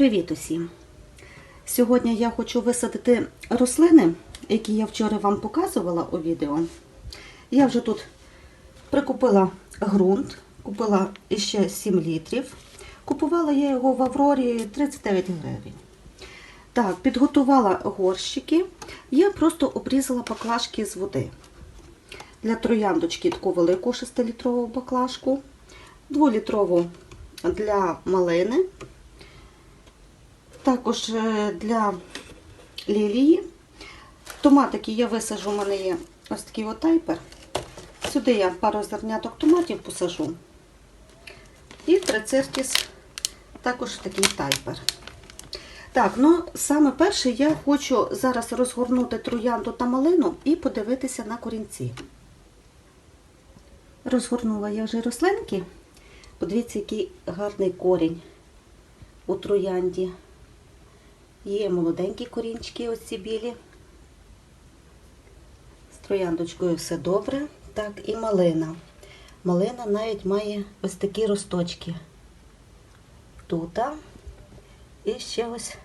Привіт усім! Сьогодні я хочу висадити рослини, які я вчора вам показувала у відео. Я вже тут прикупила ґрунт, купила іще 7 літрів. Купувала я його в Аврорі 39 гривень. Так, підготувала горщики. Я просто обрізала баклажки з води. Для трояндочки таку велику 6-літрову баклажку, 2-літрову для малини. Також е, для лілії. Томатики я висажу, у мене є ось такий от тайпер. Сюди я пару зерняток томатів посажу. І трицертіс також такий тайпер. Так, ну саме перше я хочу зараз розгорнути троянду та малину і подивитися на корінці. Розгорнула я вже рослинки. Подивіться, який гарний корінь у троянді. Є молоденькі корінчики, ось ці білі. З трояндочкою все добре. Так, і малина. Малина навіть має ось такі росточки. Тут. І ще ось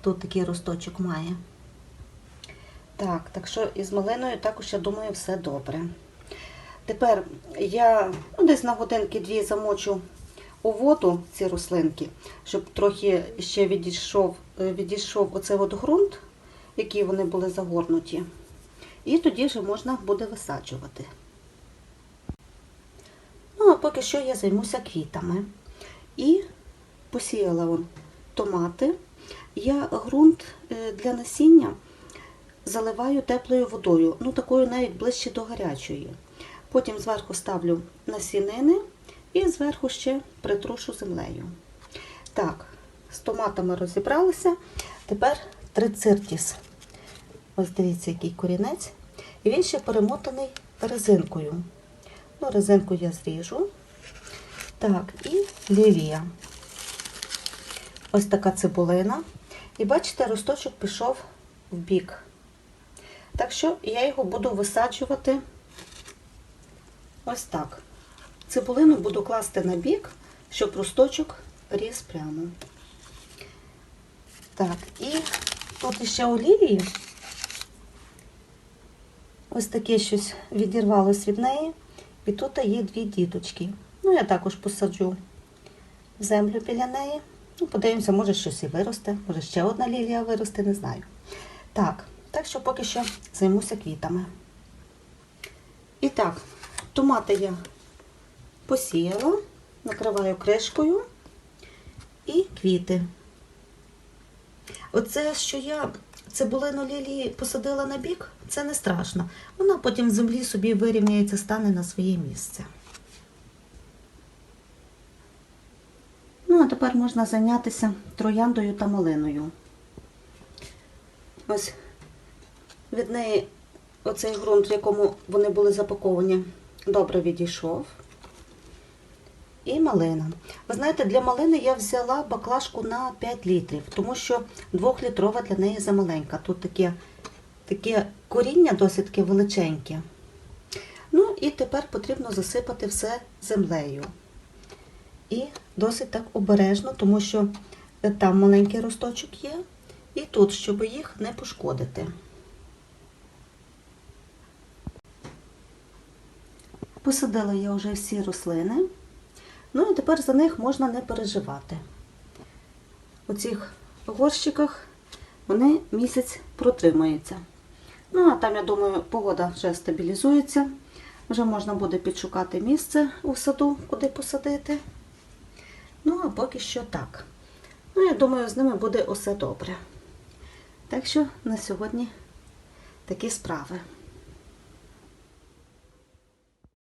тут такий росточок має. Так, так що із малиною також, я думаю, все добре. Тепер я ну, десь на годинки-дві замочу у воду ці рослинки, щоб трохи ще відійшов, відійшов оцей от ґрунт, який вони були загорнуті. І тоді вже можна буде висаджувати. Ну, а поки що я займуся квітами. І посіяла вон томати. Я ґрунт для насіння заливаю теплою водою, ну такою навіть ближче до гарячої. Потім зверху ставлю насінини і зверху ще притрушу землею. Так, з томатами розібралися. Тепер трициртіс. Ось дивіться, який корінець. І він ще перемотаний резинкою. Ну, резинку я зріжу. Так, і лілія. Ось така цибулина. І бачите, росточок пішов в бік. Так що я його буду висаджувати ось так. Цибулину буду класти на бік, щоб росточок ріс прямо. Так, і тут ще у лілії ось таке щось відірвалось від неї. І тут є дві діточки. Ну, я також посаджу землю біля неї. Ну, подивимося, може щось і виросте, може ще одна лілія виросте, не знаю. Так, так що поки що займуся квітами. І так, томати я посіяла, накриваю кришкою і квіти. Оце, що я цибулину лілії посадила на бік, це не страшно. Вона потім в землі собі вирівняється, стане на своє місце. Ну, а тепер можна зайнятися трояндою та малиною. Ось від неї оцей ґрунт, в якому вони були запаковані, добре відійшов. І малина. Ви знаєте, для малини я взяла баклажку на 5 літрів, тому що 2-літрова для неї замаленька. Тут таке, таке коріння досить величеньке. Ну і тепер потрібно засипати все землею. І досить так обережно, тому що там маленький росточок є, і тут, щоб їх не пошкодити. Посадила я вже всі рослини. Ну і тепер за них можна не переживати. У цих горщиках вони місяць протримаються. Ну, а там, я думаю, погода вже стабілізується. Вже можна буде підшукати місце у саду, куди посадити. Ну, а поки що так. Ну, я думаю, з ними буде усе добре. Так що на сьогодні такі справи.